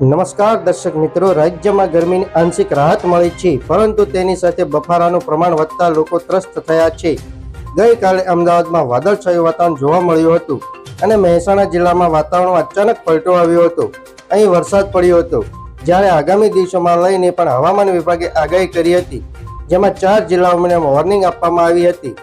નમસ્કાર દર્શક મિત્રો, રાજ્યમાં ગરમીની આંશિક રાહત મળી છે, પરંતુ તેની સાથે બફારાનું પ્રમાણ વધતા લોકો ત્રસ્ત થયા છે. ગઈકાલે અમદાવાદમાં વાદળછાયું વાતાવરણ જોવા મળ્યું હતું અને મહેસાણા જિલ્લામાં વાતાવરણમાં અચાનક પલટો આવ્યો હતો. અહીં વરસાદ પડ્યો હતો. જ્યારે આગામી દિવસોમાં લઈને પણ હવામાન વિભાગે આગાહી કરી હતી, જેમાં ચાર જિલ્લાઓને વોર્નિંગ આપવામાં આવી હતી.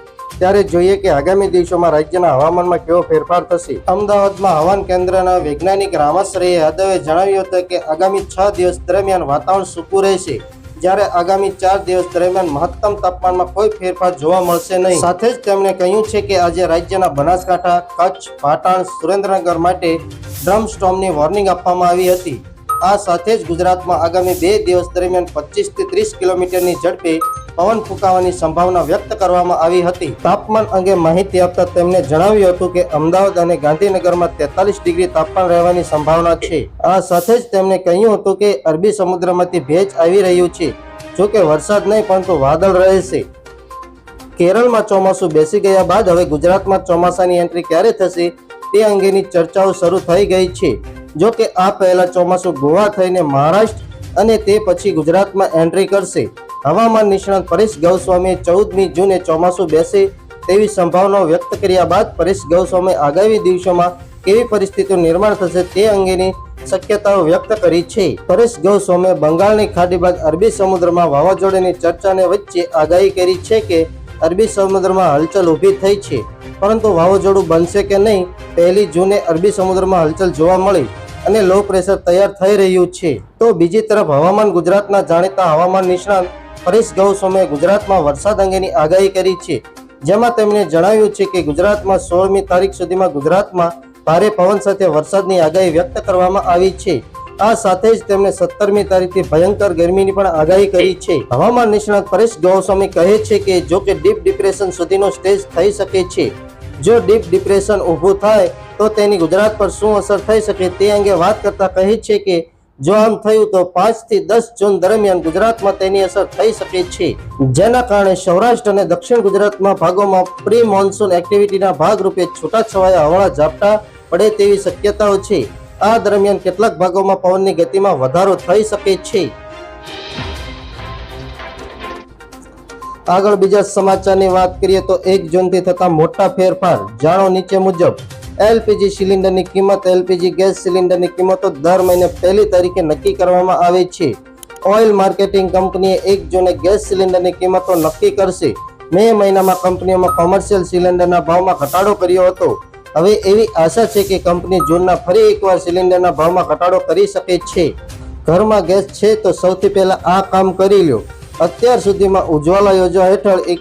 ત્યારે જોઈએ કે આગામી દિવસોમાં રાજ્યના હવામાનમાં કેવો ફેરફાર થશે? અમદાવાદમાં હવામાન કેન્દ્રના વૈજ્ઞાનિક રામાશ્રય યાદવે જણાવ્યું હતું કે આગામી છ દિવસ દરમિયાન વાતાવરણ સૂકું રહેશે. જ્યારે આગામી ચાર દિવસ દરમિયાન મહત્તમ તાપમાનમાં કોઈ ફેરફાર જોવા મળશે નહીં. સાથે જ તેમણે કહ્યું છે કે આજે રાજ્યના બનાસકાંઠા, કચ્છ, પાટણ, સુરેન્દ્રનગર માટે ડ્રમ સ્ટોમની વોર્નિંગ આપવામાં આવી હતી. આ સાથે જ ગુજરાતમાં આગામી બે દિવસ દરમિયાન પચીસથી ત્રીસ કિલોમીટરની ઝડપે પવન ફૂંકાવાની સંભાવના વ્યક્ત કરવામાં આવી હતી. તાપમાન અંગે માહિતી આપતા તેમણે જણાવ્યું હતું કે અમદાવાદ અને ગાંધીનગરમાં તેતાલીસ ડિગ્રી તાપમાન રહેવાની સંભાવના છે. આ સાથે જ તેમણે કહ્યું હતું કે અરબી સમુદ્રમાંથી ભેજ આવી રહ્યું છે. જો કે વરસાદ નહીં, પરંતુ વાદળ રહેશે. કેરળમાં ચોમાસું બેસી ગયા બાદ હવે ગુજરાતમાં ચોમાસાની એન્ટ્રી ક્યારે થશે તે અંગેની ચર્ચાઓ શરૂ થઈ ગઈ છે. જો કે આ પહેલા ચોમાસું ગોવા થઈને મહારાષ્ટ્ર અને તે પછી ગુજરાતમાં એન્ટ્રી કરશે. હવામાન નિષ્ણાત પરેશ ગૌસ્વામીએ ચૌદમી જૂને ચોમાસું બેસે તેવી સંભાવનાઓ વ્યક્ત કર્યા બાદ પરેશ ગૌસ્વામીએ આગામી દિવસોમાં કેવી પરિસ્થિતિ નિર્માણ થશે તે અંગેની શક્યતાઓ વ્યક્ત કરી છે. પરેશ ગૌસ્વામીએ બંગાળની ખાડી બાદ અરબી સમુદ્રમાં વાવાઝોડાની ચર્ચાને વચ્ચે આગાહી કરી છે કે અરબી સમુદ્રમાં હલચલ ઊભી થઈ છે, પરંતુ વાવાઝોડું બનશે કે નહીં, પહેલી જૂને અરબી સમુદ્રમાં હલચલ જોવા મળી. અને લો પ્રેશર તૈયાર થઈ રહ્યું છે. તો બીજી તરફ હવામાન ગુજરાતના જાણીતા હવામાન નિષ્ણાંત પરેશ ગૌસ્વામીએ ગુજરાતમાં વરસાદ અંગેની આગાહી કરી છે. જેમાં તેમણે જણાવ્યું છે કે ગુજરાતમાં સોળમી તારીખ સુધીમાં ગુજરાતમાં ભારે પવન સાથે વરસાદની આગાહી વ્યક્ત કરવામાં આવી છે. આ સાથે જ તેમણે સત્તરમી તારીખથી ભયંકર ગરમીની પણ આગાહી કરી છે. હવામાન નિષ્ણાત પરેશ ગૌસ્વામી કહે છે કે જો કે ડીપ ડિપ્રેશન સુધીનો સ્ટેજ થઈ શકે છે. જો ડીપ ડિપ્રેશન ઊભું થાય તો તેની ગુજરાત પર શું અસર થઈ શકે તે અંગે વાત કરતા કહે છે કે જો આમ થયું તો પાંચથી દસ જૂન દરમિયાન ગુજરાતમાં તેની અસર થઈ શકે છે. જેના કારણે સૌરાષ્ટ્ર અને દક્ષિણ ગુજરાતમાં ભાગોમાં પ્રી મોન્સૂન એક્ટિવિટીના ભાગરૂપે છૂટાછવાયા હવાળા ઝાપટા પડે તેવી શક્યતાઓ છે. આ દરમિયાન કેટલાક ભાગોમાં પવનની ગતિમાં વધારો થઈ શકે છે. આગળ બીજા સમાચારની વાત કરીએ તો એક જૂનથી થતા મોટા ફેરફાર. જાણો નીચે મુજબ એલપીજી સિલિન્ડરની કિંમત, એલપીજી ગેસ સિલિન્ડરની કિંમતો દર મહિને પહેલી તારીખે નક્કી કરવામાં આવે છે. ઓઇલ માર્કેટિંગ કંપનીએ એક જૂને ગેસ સિલિન્ડરની કિંમતો નક્કી કરશે. મે મહિનામાં કંપનીઓમાં કોમર્શિયલ સિલિન્ડરના ભાવમાં ઘટાડો કર્યો હતો. હવે એવી આશા છે કે કંપની જૂનના ફરી એકવાર સિલિન્ડરના ભાવમાં ઘટાડો કરી શકે છે. ઘરમાં ગેસ છે તો સૌથી પહેલાં આ કામ કરી લ્યો. અત્યાર સુધીમાં ઉજ્જવલા યોજના હેઠળ એક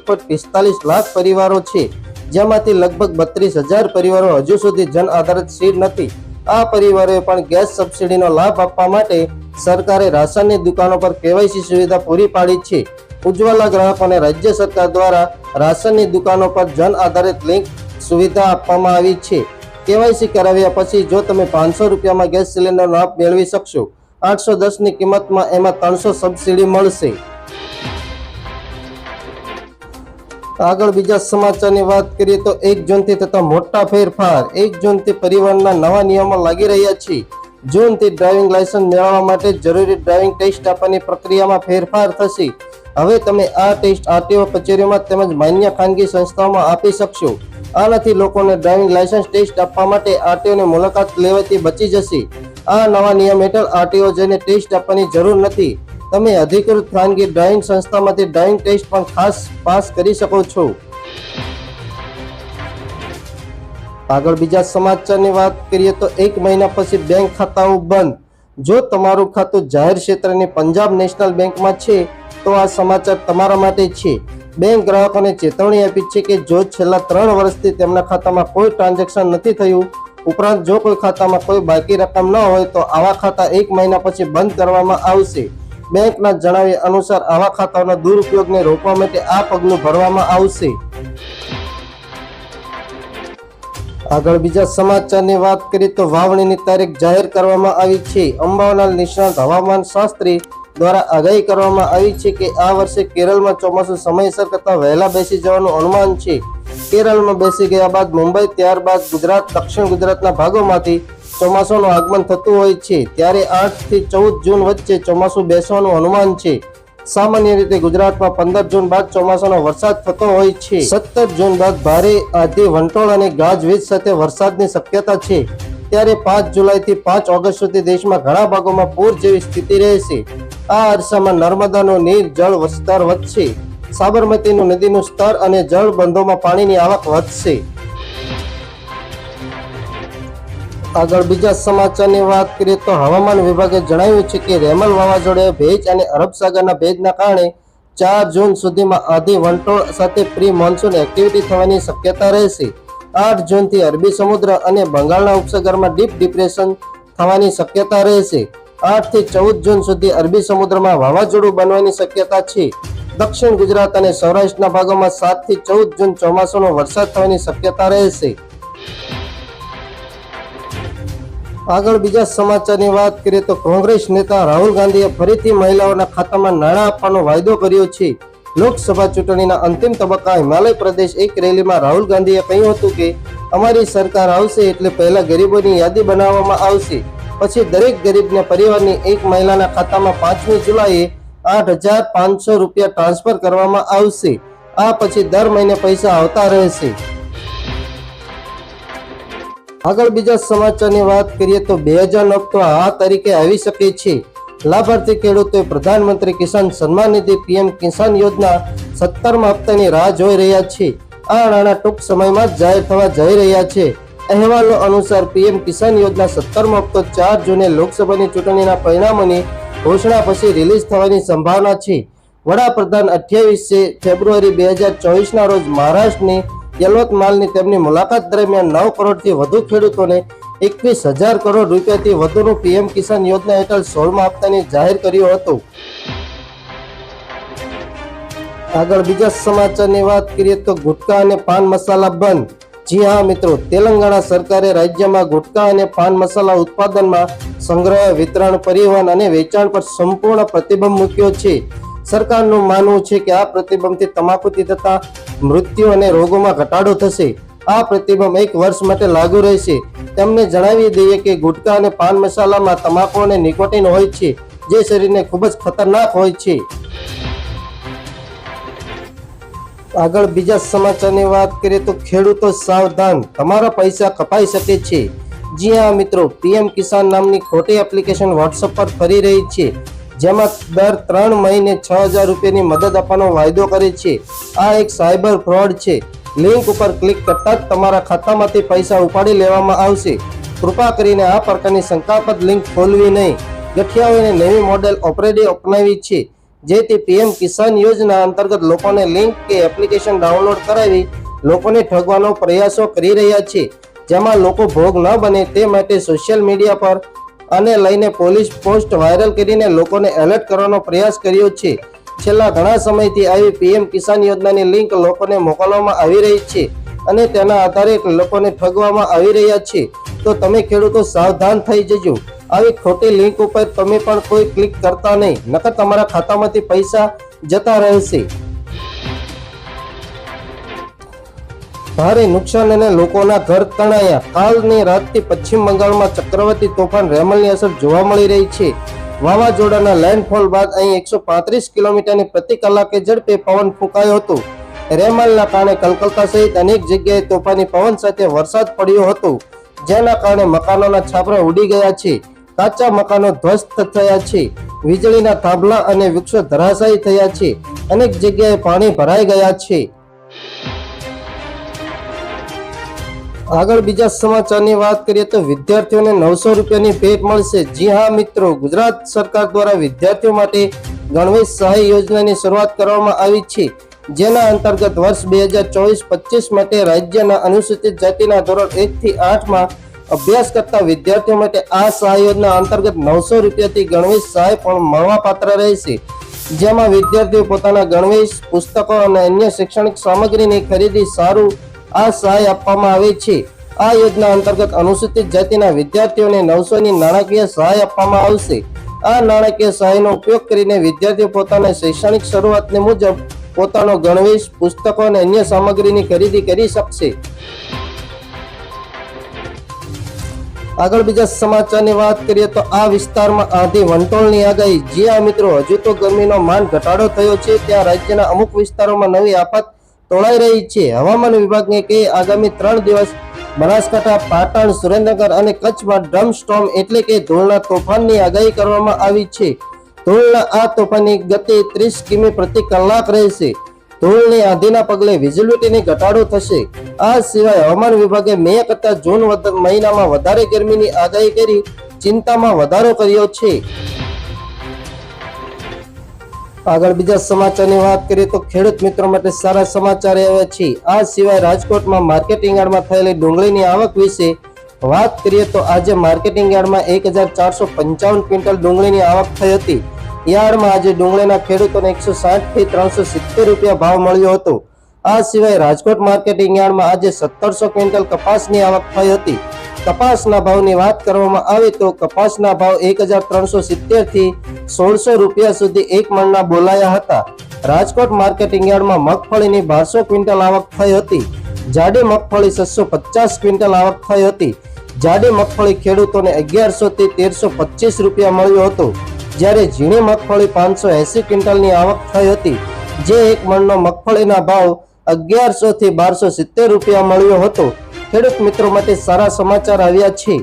લાખ પરિવારો છે. જેમાંથી લગભગ બત્રીસ હજાર પરિવારો હજુ સુધી જન આધારિત સીટ નથી. આ પરિવારોએ પણ ગેસ સબસિડીનો લાભ આપવા માટે સરકારે રાશનની દુકાનો પર કેવાયસી સુવિધા પૂરી પાડી છે. ઉજ્જવલા ગ્રાહકોને રાજ્ય સરકાર દ્વારા રાશનની દુકાનો પર જન આધારિત લિંક સુવિધા આપવામાં આવી છે. કેવાયસી કરાવ્યા પછી જો તમે પાંચસો રૂપિયામાં ગેસ સિલિન્ડરનો લાભ મેળવી શકશો, આઠસો દસની કિંમતમાં એમાં ત્રણસો સબસિડી મળશે. આગળ બીજા સમાચારની વાત કરીએ તો એક જૂનથી થતા મોટા ફેરફાર, એક જૂનથી પરિવહનના નવા નિયમો લાગી રહ્યા છે. જૂનથી ડ્રાઇવિંગ લાયસન્સ મેળવવા માટે જરૂરી ડ્રાઇવિંગ ટેસ્ટ આપવાની પ્રક્રિયામાં ફેરફાર થશે. હવે તમે આ ટેસ્ટ આરટીઓ કચેરીઓમાં તેમજ માન્ય ખાનગી સંસ્થાઓમાં આપી શકશો. આનાથી લોકોને ડ્રાઇવિંગ લાયસન્સ ટેસ્ટ આપવા માટે આરટીઓની મુલાકાત લેવાથી બચી જશે. આ નવા નિયમ હેઠળ આરટીઓ જઈને ટેસ્ટ આપવાની જરૂર નથી. તમે અધિકૃત ખાનગી ડ્રાઇવિંગ સંસ્થામાંથી ડ્રાઇવિંગ ટેસ્ટ પણ ખાસ પાસ કરી શકો છો. આગળ બીજા સમાચારની વાત કરીએ તો એક મહિના પછી બેંક ખાતાઓ બંધ. જો તમારું ખાતું જાહેર ક્ષેત્રની પંજાબ નેશનલ બેંકમાં છે, તો આ સમાચાર તમારા માટે છે. બેંક ગ્રાહકોને ચેતવણી આપી છે કે જો છેલ્લા ત્રણ વર્ષથી તેમના ખાતામાં કોઈ ટ્રાન્ઝેક્શન નથી થયું, ઉપરાંત જો કોઈ ખાતામાં કોઈ બાકી રકમ ન હોય, તો આવા ખાતા એક મહિના પછી બંધ કરવામાં આવશે. બેંકના જણાવ્યા અનુસાર આવા ખાતાઓના દુરુપયોગને રોકવા માટે આ પગલું ભરવામાં આવશે. આગળ બીજા સમાચારની વાત કરીએ તો વાવણીની તારીખ જાહેર કરવામાં આવી છે. અંબાવના નિષ્ણાત હવામાન શાસ્ત્રી દ્વારા આગાહી કરવામાં આવી છે કે આ વર્ષે કેરળમાં ચોમાસું સમયસર કરતા વહેલા બેસી જવાનું અનુમાન છે. કેરળમાં બેસી ગયા બાદ મુંબઈ, ત્યારબાદ ગુજરાત, દક્ષિણ ગુજરાતના ભાગોમાંથી ચોમાસાનું આગમન થતું હોય છે, ત્યારે આઠથી ચૌદ જૂન વચ્ચે ચોમાસું બેસવાનું અનુમાન છે. સામાન્ય રીતે ગુજરાતમાં પંદર જૂન બાદ ચોમાસાનો વરસાદ થતો હોય છે. સત્તર જૂન બાદ ભારે આધી વંટોળ અને ગાજવીજ સાથે વરસાદની શક્યતા છે. ત્યારે પાંચ જુલાઈથી પાંચ ઓગસ્ટ સુધી દેશમાં ઘણા ભાગોમાં પૂર જેવી સ્થિતિ રહેશે. આ અરસામાં નર્મદાનું નીર જળ વિસ્તાર વધશે. સાબરમતીનું નદીનું સ્તર અને જળ બંધોમાં પાણીની આવક વધશે. આગળ બીજા સમાચારની વાત કરીએ તો હવામાન વિભાગે જણાવ્યું છે કે રેમલ વાવાઝોડે ભેજ અને અરબ સાગરના ભેજના કારણે ચાર જૂન સુધીમાં આધી વંટોળ સાથે પ્રી મોન્સૂન એક્ટિવિટી થવાની શક્યતા રહેશે. આઠ જૂનથી અરબી સમુદ્ર અને બંગાળના ઉપસાગરમાં ડીપ ડિપ્રેશન થવાની શક્યતા રહેશે. આઠથી ચૌદ જૂન સુધી અરબી સમુદ્રમાં વાવાઝોડું બનવાની શક્યતા છે. દક્ષિણ ગુજરાત અને સૌરાષ્ટ્રના ભાગોમાં સાતથી ચૌદ જૂન ચોમાસાનો વરસાદ થવાની શક્યતા રહેશે. આગળ બીજા સમાચારની વાત કરીએ તો કોંગ્રેસ નેતા રાહુલ ગાંધીએ ફરીથી મહિલાઓના ખાતામાં નાણાં આપવાનો વાયદો કર્યો છે. લોકસભા ચૂંટણીના અંતિમ તબક્કા હિમાલય પ્રદેશ એક રેલીમાં રાહુલ ગાંધીએ કહ્યું હતું કે, અમારી સરકાર આવશે એટલે પહેલા ગરીબોની યાદી બનાવવામાં આવશે. પછી દરેક ગરીબને પરિવારની એક મહિલાના ખાતામાં પાંચમી જુલાઈએ આઠ હજાર પાંચસો રૂપિયા ટ્રાન્સફર કરવામાં આવશે. આ પછી દર મહિને પૈસા આવતા રહેશે. આગળ બીજા સમાચારની વાત કરીએ તો બે હજાર હપ્તો આ તરીકે આવી શકે છે. લાભાર્થી ખેડૂતોએ પ્રધાનમંત્રી કિસાન સન્માન નિધિ પીએમ કિસાન યોજના સત્તરમાં હપ્તાની રાહ જોઈ રહ્યા છે. આ નાણાં ટૂંક સમયમાં જ જાહેર થવા જઈ રહ્યા છે. અહેવાલો અનુસાર પીએમ કિસાન યોજના સત્તરમો હપ્તો ચાર જૂને લોકસભાની ચૂંટણીના પરિણામોની ઘોષણા પછી રિલીઝ થવાની સંભાવના છે. વડાપ્રધાન અઠ્યાવીસે ફેબ્રુઆરી બે હજાર ચોવીસના રોજ મહારાષ્ટ્રની યલોતમાલની તેમની મુલાકાત દરમિયાન નવ કરોડથી વધુ ખેડૂતોને એકવીસ કરોડ રૂપિયાથી વધુનું પીએમ કિસાન યોજના હેઠળ સોળમાં હપ્તાની જાહેર કર્યું હતું. આગળ બીજા સમાચારની વાત કરીએ તો ગુટકા અને પાન મસાલા બંધ. જી હા મિત્રો, તેલંગાણા સરકારે રાજ્યમાં ગુટકા અને પાન મસાલા ઉત્પાદનમાં સંગ્રહ, વિતરણ, પરિવહન અને વેચાણ પર સંપૂર્ણ પ્રતિબંધ મૂક્યો છે. સરકારનું માનવું છે કે આ પ્રતિબંધથી તમાકુથી થતા મૃત્યુ અને રોગોમાં ઘટાડો થશે. આ પ્રતિબંધ એક વર્ષ માટે લાગુ રહેશે. તેમને જણાવી દઈએ કે ગુટખા અને પાન મસાલામાં તમાકુ અને નિકોટિન હોય છે, જે શરીરને ખૂબ જ ખતરનાક હોય છે. આગળ બીજા સમાચારની વાત કરીએ તો ખેડૂતો સાવધાન, તમારા પૈસા કપાઈ શકે છે. જી હા મિત્રો, પીએમ કિસાન નામની ખોટી એપ્લિકેશન વોટ્સઅપ પર ફરી રહી છે. જેમાં દર ત્રણ મહિને છ હજાર રૂપિયાની મદદ આપવાનો વાયદો કરે છે. આ એક સાયબર ફ્રોડ છે. લિંક ઉપર ક્લિક કરતા જ તમારા ખાતામાંથી પૈસા ઉપાડી લેવામાં આવશે. કૃપા કરીને આ પ્રકારની શંકાપદ લિંક ખોલવી નહીં. ગઠિયાઓને નવી મોડેલ ઓપરેડી અપનાવી છે, જેથી પીએમ કિસાન યોજના અંતર્ગત લોકોને લિંક કે એપ્લિકેશન ડાઉનલોડ કરાવી લોકોને ઠગવાનો પ્રયાસો કરી રહ્યા છે. જેમાં લોકો ભોગ ન બને તે માટે સોશિયલ મીડિયા પર આને લઈને પોલીસ પોસ્ટ વાયરલ કરીને લોકોને એલર્ટ કરવાનો પ્રયાસ કર્યો છે. છેલ્લા ઘણા સમયથી આવી પીએમ કિસાન યોજનાની લિંક લોકોને મોકલવામાં આવી રહી છે અને તેના આધારે લોકોને ઠગવામાં આવી રહ્યા છે. તો તમે ખેડૂતો સાવધાન થઈ જજો. આવી ખોટી લિંક ઉપર તમે પણ કોઈ ક્લિક કરતા નહીં. નકર તમારા ખાતામાંથી પૈસા જતા રહેશે. ભારે નુકસાન અને લોકોના ઘર તણાયા. કાલની રાતથી પશ્ચિમ બંગાળમાં ચક્રવાતી તોફાન રેમલની અસર જોવા મળી રહી છે. વાવાઝોડાના લેન્ડફોલ બાદ અહીં એકસો પાંત્રીસ કિલોમીટરની પ્રતિ કલાકે ઝડપે પવન ફૂંકાયો હતો. રેમલના કારણે કલકત્તા સહિત અનેક જગ્યાએ તોફાની પવન સાથે વરસાદ પડ્યો હતો. જેના કારણે મકાનોના છાપરા ઉડી ગયા છે. કાચા મકાનો ધ્વસ્ત થયા છે. વીજળીના થાંભલા અને વૃક્ષો ધરાશાયી થયા છે. અનેક જગ્યાએ પાણી ભરાઈ ગયા છે. આગળ બીજા સમાચારની વાત કરીએ તો વિદ્યાર્થીઓને નવસો રૂપિયાની ભેટ મળશે. જી હા, મિત્રો, ગુજરાત સરકાર દ્વારા વિદ્યાર્થીઓ માટે ગણવેશ સહાય યોજનાની શરૂઆત કરવામાં આવી છે, જેના અંતર્ગત વર્ષ બે હજાર ચોવીસ પચીસ માટે રાજ્યના અનુસૂચિત જાતિના ધોરણ એકથી આઠમાં અભ્યાસ કરતા વિદ્યાર્થીઓ માટે આ સહાય યોજના અંતર્ગત નવસો રૂપિયાથી ગણવેશ સહાય પણ મળવાપાત્ર રહેશે. જેમાં વિદ્યાર્થીઓ પોતાના ગણવેશ, પુસ્તકો અને અન્ય શૈક્ષણિક સામગ્રીની ખરીદી સારું આ સહાય આપવામાં આવે છે. આ યોજના અંતર્ગત અનુસૂચિત જાતિના વિદ્યાર્થીઓને નવસોની નાણાકીય સહાય આપવામાં આવશે. આ નાણાકીય સહાયનો ઉપયોગ કરીને વિદ્યાર્થીઓ પોતાના શૈક્ષણિક શરૂઆતને મુજબ પોતાનો ગણવેશ, પુસ્તકો અને અન્ય સામગ્રીની ખરીદી કરી શકશે. આગળ બીજા સમાચારની વાત કરીએ તો આ વિસ્તારમાં આંધી વંટોળની આગાહી. જ્યાં મિત્રો, હજુ તો ગરમીનો માન ઘટાડો થયો છે. ત્યાં રાજ્યના અમુક વિસ્તારોમાં નવી આફત તોળાઈ રહી છે. હવામાન વિભાગને કે આગામી ત્રણ દિવસ બનાસકાંઠા, પાટણ, સુરેન્દ્રનગર અને કચ્છમાં ડ્રમ સ્ટોમ એટલે કે ધૂળના તોફાનની આગાહી કરવામાં આવી છે. ધૂળના આ તોફાનની ગતિ ત્રીસ કિમી પ્રતિ કલાક રહેશે. ધૂળની આંધીના પગલે વિઝિબિલિટીની ઘટાડો થશે. આ સિવાય હવામાન વિભાગે મે કરતા જૂન મહિનામાં વધારે ગરમીની આગાહી કરી, ચિંતામાં વધારો કર્યો છે. આગળ બીજા સમાચારની વાત કરીએ તો ખેડૂત મિત્રો માટે સારા સમાચાર આવ્યા છે. આ સિવાય રાજકોટમાં માર્કેટિંગ યાર્ડમાં થયેલી ડુંગળીની આવક વિશે વાત કરીએ તો આજે માર્કેટિંગ યાર્ડમાં એક હજાર ચારસો પંચાવન ક્વિન્ટલ ડુંગળીની આવક થઈ હતી. યાર્ડમાં આજે ડુંગળીના ખેડૂતોને એકસો સાઠથી ત્રણસો સિત્તેર રૂપિયા ભાવ મળ્યો હતો. આ સિવાય રાજકોટ માર્કેટિંગ યાર્ડમાં આજે સત્તરસો ક્વિન્ટલ કપાસની આવક થઈ હતી. કપાસના ભાવની વાત કરવામાં આવે તો કપાસના ભાવ એક હજાર ત્રણસો સિત્તેરથી સોળસો રૂપિયા સુધી એક મણના બોલાયા હતા. રાજકોટ માર્કેટિંગ યાર્ડમાં મગફળીની બારસો ક્વિન્ટલ આવક થઈ હતી. જાડી મગફળી છસો પચાસ ક્વિન્ટલ આવક થઈ હતી. જાડી મગફળી ખેડૂતોને અગિયારસો થી તેરસો પચીસ રૂપિયા મળ્યો હતો. જ્યારે ઝીણી મગફળી પાંચસો એસી ક્વિન્ટલની આવક થઈ હતી. જે એક મણનો મગફળીના ભાવ અગિયારસો થી બારસો સિત્તેર રૂપિયા મળ્યો હતો. ખેડૂત મિત્રો માટે સારા સમાચાર આવ્યા છે.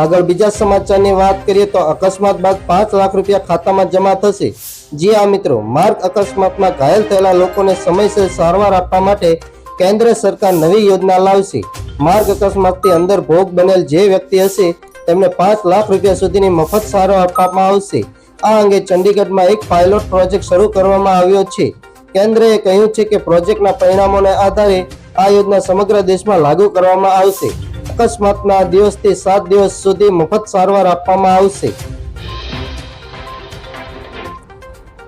આગળ બીજા સમાચારની વાત કરીએ તો અકસ્માત બાદ પાંચ લાખ રૂપિયા ખાતામાં જમા થશે. જી આ મિત્રો, માર્ગ અકસ્માતમાં ઘાયલ થયેલા લોકોને સમયસર સારવાર આપવા માટે કેન્દ્ર સરકાર નવી યોજના લાવશે. માર્ગ અકસ્માતથી અંદર ભોગ બનેલ જે વ્યક્તિ હશે, તેમને પાંચ લાખ રૂપિયા સુધીની મફત સારવાર આપવામાં આવશે. આ અંગે ચંડીગઢમાં એક પાયલોટ પ્રોજેક્ટ શરૂ કરવામાં આવ્યો છે. કેન્દ્રએ કહ્યું છે કે પ્રોજેક્ટના પરિણામોને આધારે આ યોજના સમગ્ર દેશમાં લાગુ કરવામાં આવશે. અકસ્માતના દિવસથી સાત દિવસ સુધી મફત સારવાર આપવામાં આવશે.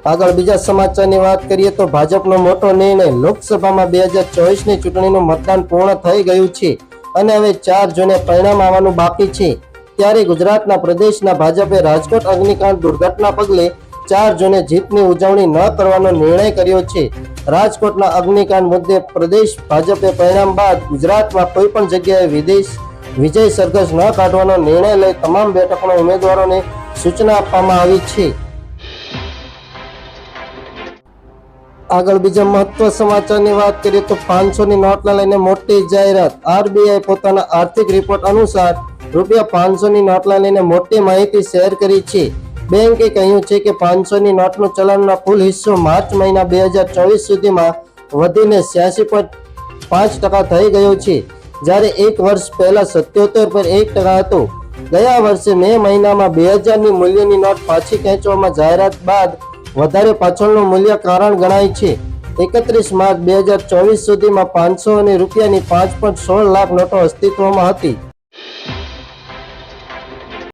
આગળ બીજા સમાચારની વાત કરીએ તો ભાજપનો મોટો નિર્ણય લોકસભામાં બે હજાર ચોવીસની ચૂંટણીનું મતદાન પૂર્ણ થઈ ગયું છે અને હવે ચાર જૂને પરિણામ આવવાનું બાકી છે. ત્યારે ગુજરાતના પ્રદેશના ભાજપે રાજકોટ, અગ્નિકાંડ, દુર્ઘટના પગલે ચાર જૂને જીતની ઉજવણી ન કરવાનો નિર્ણય કર્યો છે. રાજકોટના અગ્નિકાંડ મુદ્દે પ્રદેશ ભાજપે પરિણામ બાદ ગુજરાતમાં કોઈ પણ જગ્યાએ વિદેશ વિજય સરઘસ ન કાઢવાનો નિર્ણય લઈ તમામ બેઠકોના ઉમેદવારોને સૂચના આપવામાં આવી છે. આગળ બીજા મહત્વ સમાચારની વાત કરીએ તો પાંચસોની નોટને લઈને મોટી જાહેરાત. આરબીઆઈ પોતાના આર્થિક રિપોર્ટ અનુસાર રૂપિયા પાંચસોની નોટને લઈને મોટી માહિતી શેર કરી છે. બેંકે કહ્યું છે કે પાંચસોની નોટનું ચલણનો કુલ હિસ્સો માર્ચ મહિના બે હજાર ચોવીસ સુધીમાં વધીને છ્યાસી પોઈન્ટ પાંચ ટકા થઈ ગયો છે. જ્યારે એક વર્ષ પહેલા સત્યોતેર પર એક ટકા હતો. ગયા વર્ષે મે મહિનામાં બે હજારની મૂલ્યની નોટ પાછી ખેંચવામાં જાહેરાત બાદ વધારે પાછળનું મૂલ્ય કારણ ગણાય છે. એકત્રીસ માર્ચ બે હજાર ચોવીસ સુધીમાં પાંચસો અને રૂપિયાની પાંચ પોઈન્ટ સોળ લાખ નોટો અસ્તિત્વમાં હતી.